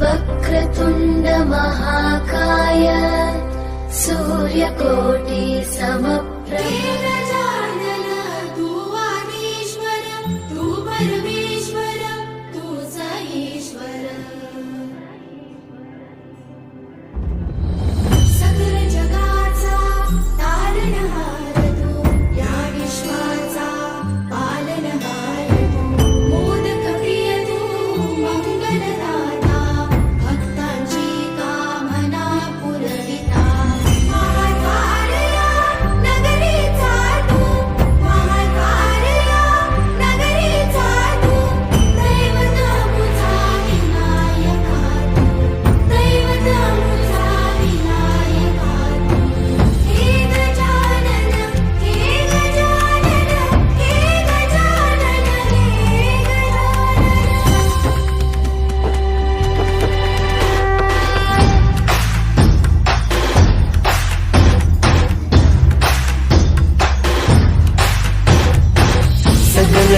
वक्रतुण्डमहाकाय सूर्यकोटिसमप्र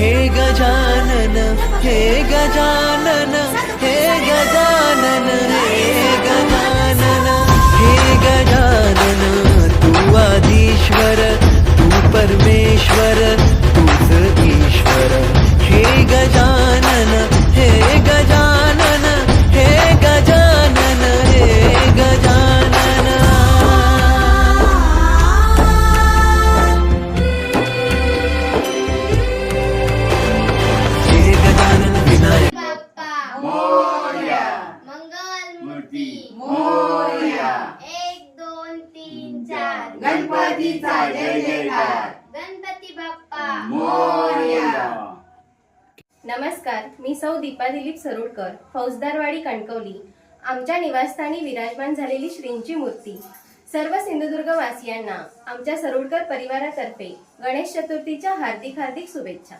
हे गजानन हे गजानन. मूर्ती मोरया. एक दोन तीन चार. गणपतीचा जय जयकार. गणपती बाप्पा. मोरया. नमस्कार मी सौ दीपा दिलीप सरोडकर फौजदारवाडी कणकवली. आमच्या निवासस्थानी विराजमान झालेली श्रींची मूर्ती. सर्व सिंधुदुर्ग वासियांना आमच्या सरोडकर परिवारातर्फे गणेश चतुर्थीच्या हार्दिक हार्दिक शुभेच्छा.